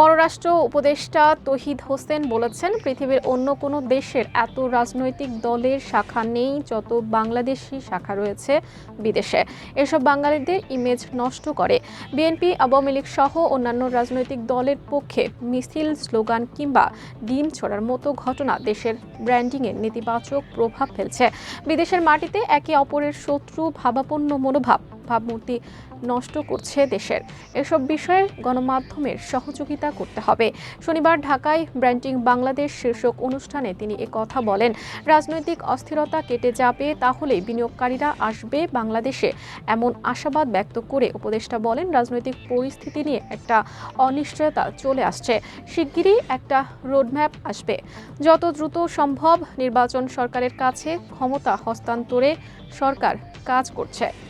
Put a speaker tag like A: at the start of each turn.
A: পররাষ্ট্র উপদেষ্টা তহিদ হোসেন বলেছেন, পৃথিবীর অন্য কোনো দেশের এত রাজনৈতিক দলের শাখা নেই যত বাংলাদেশি শাখা রয়েছে বিদেশে। এসব বাঙালিদের ইমেজ নষ্ট করে। বিএনপি, আওয়ামী লীগ সহ অন্যান্য রাজনৈতিক দলের পক্ষে মিছিল, স্লোগান কিংবা ডিম ছড়ার মতো ঘটনা দেশের ব্র্যান্ডিংয়ে নেতিবাচক প্রভাব ফেলছে। বিদেশের মাটিতে একে অপরের শত্রু ভাবাপন্ন মনোভাব ভাবমূর্তি নষ্ট করছে দেশের। এসব বিষয়ে গণমাধ্যমের সহযোগিতা করতে হবে। শনিবার ঢাকায় ব্র্যান্ডিং বাংলাদেশ শীর্ষক অনুষ্ঠানে তিনি কথা বলেন। রাজনৈতিক অস্থিরতা কেটে যাবে, তাহলে বিনিয়োগকারীরা আসবে বাংলাদেশে, এমন আশাবাদ ব্যক্ত করে উপদেষ্টা বলেন, রাজনৈতিক পরিস্থিতি নিয়ে একটা অনিশ্চয়তা চলে আসছে। শিগগিরই একটা রোডম্যাপ আসবে। যত দ্রুত সম্ভব নির্বাচন সরকারের কাছে ক্ষমতা হস্তান্তরে সরকার কাজ করছে।